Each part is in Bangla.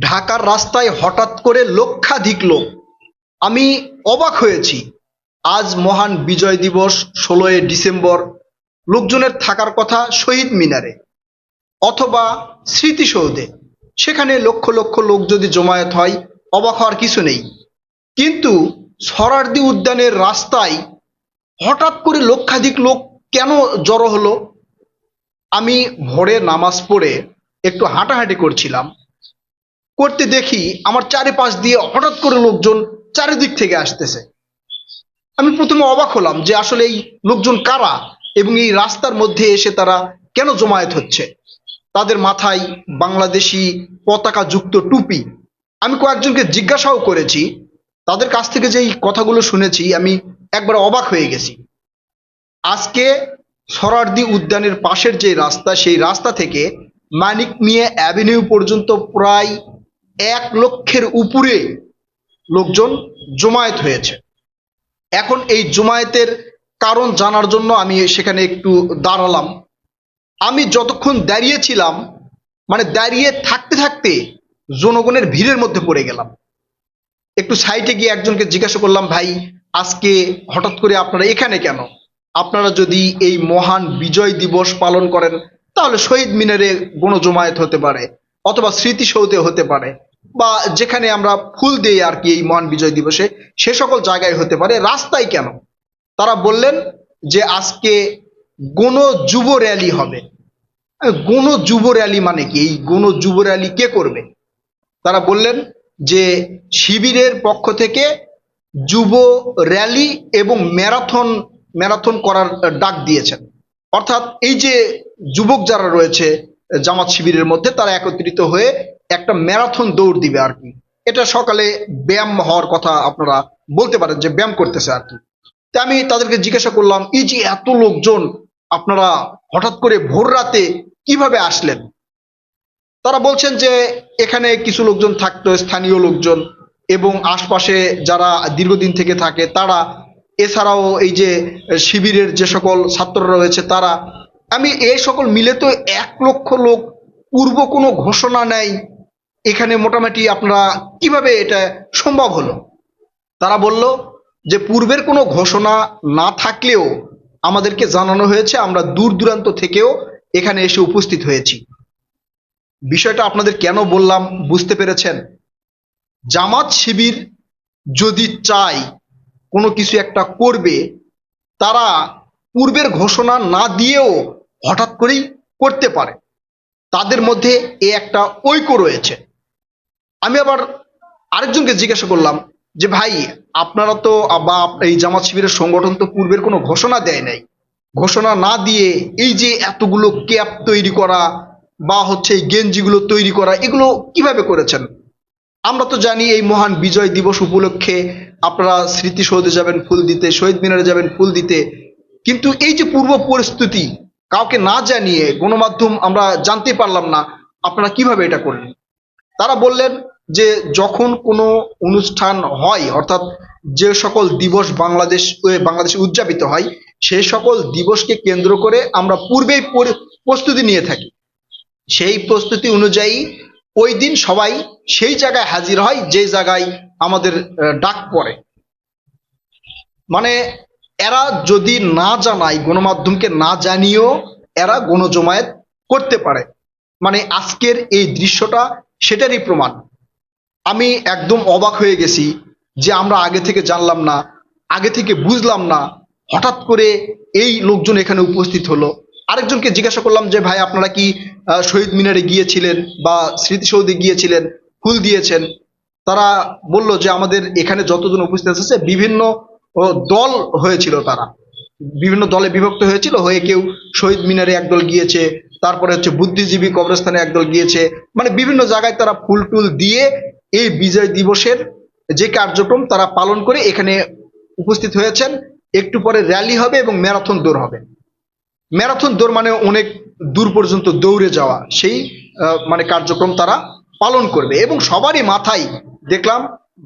ঢাকার রাস্তায় হঠাৎ করে লক্ষাধিক লোক। আমি অবাক হয়েছি। আজ মহান বিজয় দিবস, ষোলোই ডিসেম্বর। লোকজনের থাকার কথা শহীদ মিনারে অথবা স্মৃতিসৌধে। সেখানে লক্ষ লক্ষ লোক যদি জমায়েত হয়, অবাক হওয়ার কিছু নেই। কিন্তু সরারদি উদ্যানের রাস্তায় হঠাৎ করে লক্ষাধিক লোক কেন জড়ো হলো? আমি ভোরে নামাজ পড়ে একটু হাঁটাহাঁটি করছিলাম। করতে দেখি আমার চারিপাশ দিয়ে হঠাৎ করে লোকজন চারিদিক থেকে আসতেছে। আমি প্রথমে অবাক হলাম যে আসলে এই লোকজন কারা এবং এই রাস্তার মধ্যে এসে তারা কেন জমায়েত হচ্ছে? তাদের মাথায় বাংলাদেশি পতাকা যুক্ত টুপি। আমি কয়েকজনকে জিজ্ঞাসাও করেছি, তাদের কাছ থেকে যেই কথাগুলো শুনেছি, আমি একবার অবাক হয়ে গেছি। আজকে সরারদি উদ্যানের পাশের যে রাস্তা, সেই রাস্তা থেকে মানিক মিয়া অ্যাভিনিউ পর্যন্ত প্রায় এক লক্ষের উপরে লোকজন জমায়েত হয়েছে। এখন এই জমায়েতের কারণ জানার জন্য আমি সেখানে একটু দাঁড়ালাম। আমি যতক্ষণ দাঁড়িয়েছিলাম মানে দাঁড়িয়ে থাকতে থাকতে জনগণের ভিড়ের মধ্যে পড়ে গেলাম। একটু সাইডে গিয়ে একজনকে জিজ্ঞাসা করলাম, ভাই, আজকে হঠাৎ করে আপনারা এখানে কেন? আপনারা যদি এই মহান বিজয় দিবস পালন করেন, তাহলে শহীদ মিনারে গণজমায়েত হতে পারে, অথবা স্মৃতিসৌধে হতে পারে। বা যেখানে আমরা ফুল দিই আর কি এই মহান বিজয় দিবসে সে সকল জায়গায় হতে পারে। রাস্তায় কেন? তারা বললেন যে আজকে গণ যুব র্যালি হবে। গণ যুব র্যালি মানে কি? এই গণ যুব র্যালি কে করবে? তারা বললেন যে শিবিরের পক্ষ থেকে যুব র্যালি এবং ম্যারাথন ম্যারাথন করার ডাক দিয়েছেন। অর্থাৎ এই যে যুবক যারা রয়েছে জামাত শিবিরের মধ্যে তারা একত্রিত হয়ে একটা ম্যারাথন দৌড় দিবে আর কি। এটা সকালে ব্যায়াম হওয়ার কথা আপনারা বলতে পারেন যে ব্যায়াম করতেছে আর কি। তা আমি তাদেরকে জিজ্ঞাসা করলাম, এই যে এত লোকজন, আপনারা হঠাৎ করে ভোর রাতে কীভাবে আসলেন? তারা বলছেন যে, এখানে কিছু লোকজন থাকতো, স্থানীয় লোকজন এবং আশপাশে যারা দীর্ঘদিন থেকে থাকে, তারা এছাড়াও এই যে শিবিরের যে সকল ছাত্ররা রয়েছে, তারা আমি এই সকল মিলে তো এক লক্ষ লোক পূর্ব কোনো ঘোষণা নেই। এখানে মোটামুটি আপনারা কীভাবে এটা সম্ভব হলো? তারা বলল যে পূর্বের কোনো ঘোষণা না থাকলেও আমাদেরকে জানানো হয়েছে, আমরা দূর দূরান্ত থেকেও এখানে এসে উপস্থিত হয়েছি। বিষয়টা আপনাদের কেন বললাম বুঝতে পেরেছেন? জামাত শিবির যদি চায় কোনো কিছু একটা করবে, তারা পূর্বের ঘোষণা না দিয়েও হঠাৎ করেই করতে পারে। তাদের মধ্যে এ একটা ঐক্য রয়েছে। আমি আবার আরেকজনকে জিজ্ঞাসা করলাম যে, ভাই, আপনারা তো বা এই জামাত শিবিরের সংগঠন তো পূর্বের কোনো ঘোষণা দেয় নাই। ঘোষণা না দিয়ে এই যে এতগুলো ক্যাপ তৈরি করা বা হচ্ছে এই গেঞ্জিগুলো তৈরি করা, এগুলো কীভাবে করেছেন? আমরা তো জানি এই মহান বিজয় দিবস উপলক্ষে আপনারা স্মৃতিসৌধে যাবেন, ফুল দিতে, শহীদ মিনারে যাবেন, ফুল দিতে। কিন্তু এই যে পূর্ব পরিস্থিতি, কাউকে না জানিয়ে গণমাধ্যম আমরা জানতে পারলাম না, আপনারা কীভাবে এটা করলেন? তারা বললেন যে যখন কোনো অনুষ্ঠান হয়, অর্থাৎ যে সকল দিবস বাংলাদেশ বাংলাদেশে উদযাপিত হয় সেই সকল দিবসকে কেন্দ্র করে আমরা পূর্বেই প্রস্তুতি নিয়ে থাকি। সেই প্রস্তুতি অনুযায়ী ওই দিন সবাই সেই জায়গায় হাজির হয়, যে জায়গায় আমাদের ডাক পড়ে। মানে এরা যদি না জানায়, গণমাধ্যমকে না জানিয়েও এরা গণজমায়েত করতে পারে। মানে আজকের এই দৃশ্যটা, সেটারই প্রমাণ। আমি একদম অবাক হয়ে গেছি যে আমরা আগে থেকে জানলাম না, আগে থেকে বুঝলাম না, হঠাৎ করে এই লোকজন এখানে উপস্থিত হলো। আরেকজনকে জিজ্ঞাসা করলাম যে, ভাই, আপনারা কি শহীদ মিনারে গিয়েছিলেন বা স্মৃতিসৌধে গিয়েছিলেন, ফুল দিয়েছেন? তারা বলল যে, আমাদের এখানে যতজন উপস্থিত আছে, বিভিন্ন ও, দল হয়েছিল তারা। বিভিন্ন দলে বিভক্ত হয়েছিল হয়ে কেউ শহীদ মিনারে একদল গিয়েছে তারপরে হচ্ছে বুদ্ধিজীবী কবরস্থানে একদল গিয়েছে। মানে বিভিন্ন জায়গায় তারা ফুল টুল দিয়ে এই বিজয় দিবসের যে কার্যক্রম তারা পালন করে এখানে উপস্থিত হয়েছেন। একটু পরে র্যালি হবে এবং ম্যারাথন দৌড় হবে। ম্যারাথন দৌড় মানে অনেক দূর পর্যন্ত দৌড়ে যাওয়া। সেই মানে কার্যক্রম তারা পালন করবে। এবং সবারই মাথায় দেখলাম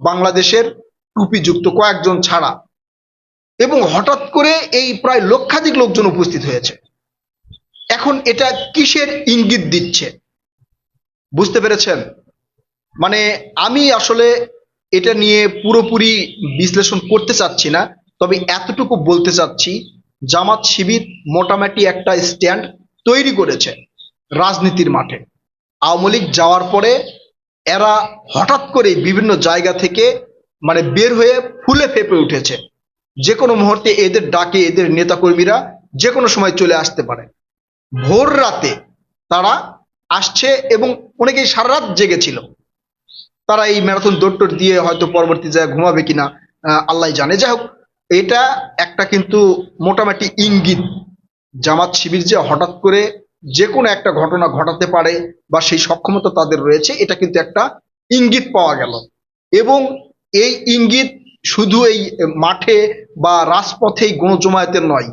বাংলাদেশের টুপিযুক্ত কয়েকজন ছাড়া এবং হঠাৎ করে এই প্রায় লক্ষাধিক লোকজন উপস্থিত হয়েছে। এখন এটা কিসের ইঙ্গিত দিচ্ছে? বুঝতে পেরেছেন? মানে আমি আসলে এটা নিয়ে পুরোপুরি বিশ্লেষণ করতে চাচ্ছি না, তবে এতটুকু বলতে চাচ্ছি, জামাত শিবির মোটামুটি একটা স্ট্যান্ড তৈরি করেছে রাজনীতির মাঠে। আওয়ামী লীগ যাওয়ার পরে এরা হঠাৎ করে বিভিন্ন জায়গা থেকে মানে বের হয়ে ফুলে ফেপে উঠেছে। যে কোনো মুহূর্তে এদের ডাকে এদের নেতাকর্মীরা যে কোনো সময় চলে আসতে পারে। ভোর রাতে তারা আসছে এবং অনেকেই সারা রাত জেগেছিল। তারা এই ম্যারাথন দৌড় দিয়ে হয়তো পরবর্তী জায়গায় ঘুমাবে কিনা আল্লাহ জানে। যাই হোক, এটা একটা কিন্তু মোটামুটি ইঙ্গিত। জামাত শিবির যে হঠাৎ করে যে কোনো একটা ঘটনা ঘটাতে পারে বা সেই সক্ষমতা তাদের রয়েছে, এটা কিন্তু একটা ইঙ্গিত পাওয়া গেল। এবং এই ইঙ্গিত শুধু এই মাঠে বা রাজপথেই গণজমায়েতের নয়,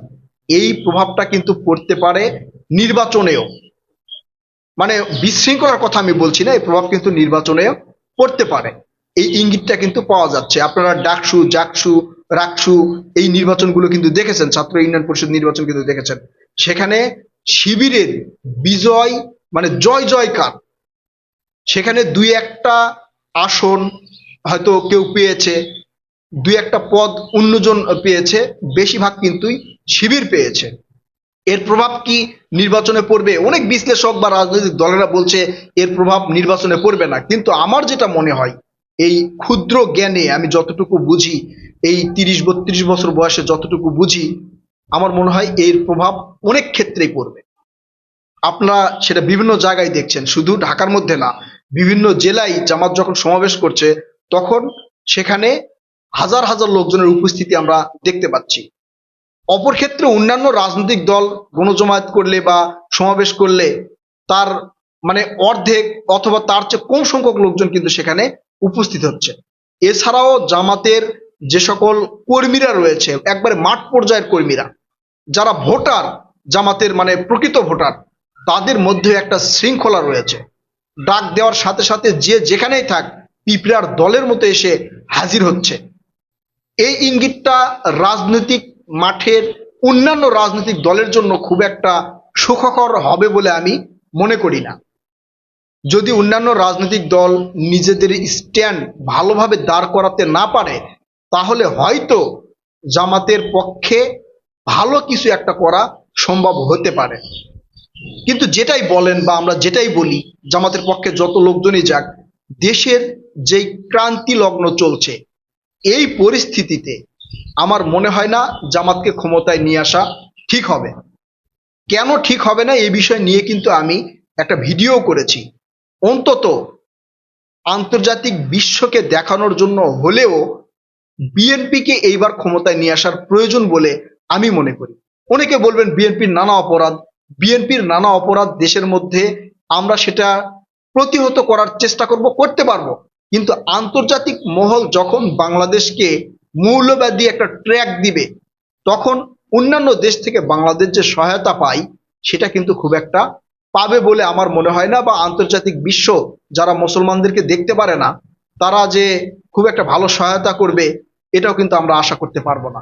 এই প্রভাবটা কিন্তু পড়তে পারে নির্বাচনেও। মানে বিশৃঙ্খলার কথা আমি বলছি না, এই প্রভাব কিন্তু নির্বাচনেও পড়তে পারে। এই ইঙ্গিতটা কিন্তু পাওয়া যাচ্ছে। আপনারা ডাকসু, জাকসু, রাকসু এই নির্বাচনগুলো কিন্তু দেখেছেন, ছাত্র ইউনিয়ন পরিষদ নির্বাচন কিন্তু দেখেছেন। সেখানে শিবিরের বিজয় মানে জয় জয়কার। সেখানে দুই একটা আসন হয়তো কেউ পেয়েছে দুই একটা পদ অন্যজন পেয়েছে, বেশিরভাগ কিন্তুই শিবির পেয়েছে। এর প্রভাব কি নির্বাচনে পড়বে? অনেক বিশ্লেষক বা রাজনৈতিক দলেরা বলছে এর প্রভাব নির্বাচনে পড়বে না। কিন্তু আমার যেটা মনে হয়, এই ক্ষুদ্র জ্ঞানে আমি যতটুকু বুঝি, এই তিরিশ বত্রিশ বছর বয়সে যতটুকু বুঝি, আমার মনে হয় এর প্রভাব অনেক ক্ষেত্রেই পড়বে। আপনারা সেটা বিভিন্ন জায়গায় দেখছেন, শুধু ঢাকার মধ্যে না, বিভিন্ন জেলায় জামাত যখন সমাবেশ করছে, তখন সেখানে হাজার হাজার লোকজনের উপস্থিতি আমরা দেখতে পাচ্ছি। অপর ক্ষেত্রে অন্যান্য রাজনৈতিক দল গণজমায়েত করলে বা সমাবেশ করলে তার মানে অর্ধেক অথবা তার চেয়ে কম সংখ্যক লোকজন কিন্তু সেখানে উপস্থিত হচ্ছে। এছাড়াও জামাতের যে সকল কর্মীরা রয়েছে, একবারে মাঠ পর্যায়ের কর্মীরা, যারা ভোটার, জামাতের মানে প্রকৃত ভোটার, তাদের মধ্যে একটা শৃঙ্খলা রয়েছে। ডাক দেওয়ার সাথে সাথে যে যেখানেই থাক, পিঁপড়ার দলের মতো এসে হাজির হচ্ছে। এই ইঙ্গিতটা রাজনৈতিক মাঠের অন্যান্য রাজনৈতিক দলের জন্য খুব একটা সুখকর হবে বলে আমি মনে করি না। যদি অন্যান্য রাজনৈতিক দল নিজেদের স্ট্যান্ড ভালোভাবে দাঁড় করাতে না পারে, তাহলে হয়তো জামাতের পক্ষে ভালো কিছু একটা করা সম্ভব হতে পারে। কিন্তু যেটাই বলেন বা আমরা যেটাই বলি, জামাতের পক্ষে যত লোকজনই যাক, দেশের যেই ক্রান্তি লগ্ন চলছে এই পরিস্থিতিতে আমার মনে হয় না জামাতকে ক্ষমতায় নিয়ে আসা ঠিক হবে। কেন ঠিক হবে না এই বিষয় নিয়ে কিন্তু আমি একটা ভিডিও করেছি। অন্তত আন্তর্জাতিক বিশ্বকে দেখানোর জন্য হলেও বিএনপিকে এইবার ক্ষমতায় নিয়ে আসার প্রয়োজন বলে আমি মনে করি। অনেকে বলবেন বিএনপির নানা অপরাধ, বিএনপির নানা অপরাধ দেশের মধ্যে আমরা সেটা প্রতিহত করার চেষ্টা করব, করতে পারব। কিন্তু আন্তর্জাতিক মহল যখন বাংলাদেশকে মৌলবাদী একটা ট্র্যাক দিবে, তখন অন্যান্য দেশ থেকে বাংলাদেশ যে সহায়তা পায়, সেটা কিন্তু খুব একটা পাবে বলে আমার মনে হয় না বা আন্তর্জাতিক বিশ্ব যারা মুসলমানদেরকে দেখতে পারে না, তারা যে খুব একটা ভালো সহায়তা করবে, এটাও কিন্তু আমরা আশা করতে পারব না।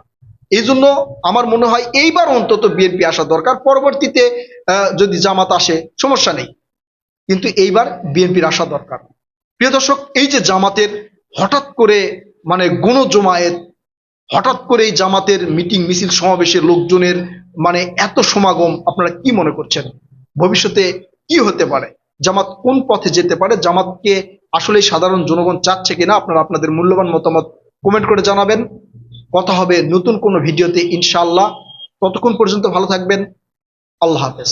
এই জন্য আমার মনে হয় এইবার অন্তত বিএনপি আসা দরকার, পরবর্তীতে যদি জামাত আসে, সমস্যা নেই। কিন্তু এইবার বিএনপির আসা দরকার। প্রিয় দর্শক, এই যে জামাতের হঠাৎ করে মানে গণজমায়েত হঠাৎ করে এই জামাতের মিটিং, মিছিল সমাবেশে লোকজনের মানে এত সমাগম, আপনারা কি মনে করছেন? ভবিষ্যতে কি হতে পারে? জামাত কোন পথে যেতে পারে? জামাতকে আসলে সাধারণ জনগণ চাচ্ছে কিনা? আপনারা আপনাদের মূল্যবান মতামত কমেন্ট করে জানাবেন। কথা হবে নতুন কোনো ভিডিওতে, ইনশাআল্লাহ। ততক্ষণ পর্যন্ত ভালো থাকবেন। আল্লাহ হাফেজ।